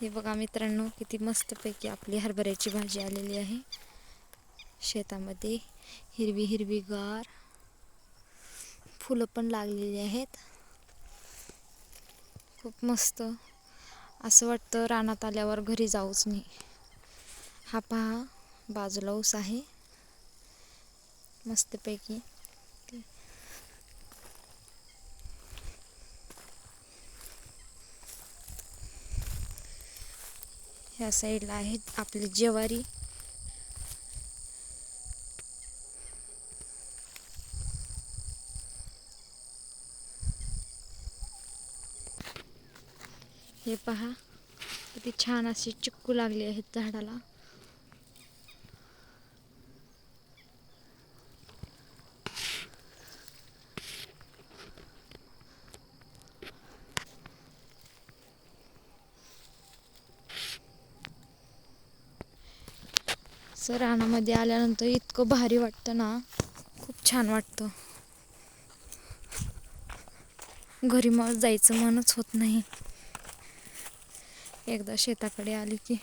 हे बघा मित्रांनो किती मस्तपैकी आपली हरभऱ्याची भाजी आलेली आहे. शेतामध्ये हिरवी हिरवी गार फुलं पण लागलेली आहेत. खूप मस्त. असं वाटतं रानात आल्यावर घरी जाऊच नाही हा पहा बाजूला ऊस आहे. मस्तपैकी. ह्या साईडला आहेत आपली ज्वारी. हे पहा किती छान अशी चिक्कू लागली आहेत झाडाला. असं रानामध्ये आल्यानंतर इतकं भारी वाटतं ना. खूप छान वाटतं. घरी मग जायचं मनच होत नाही. एकदा शेताकडे आली की.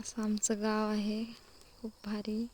असं आमचं गाव आहे. खूप भारी.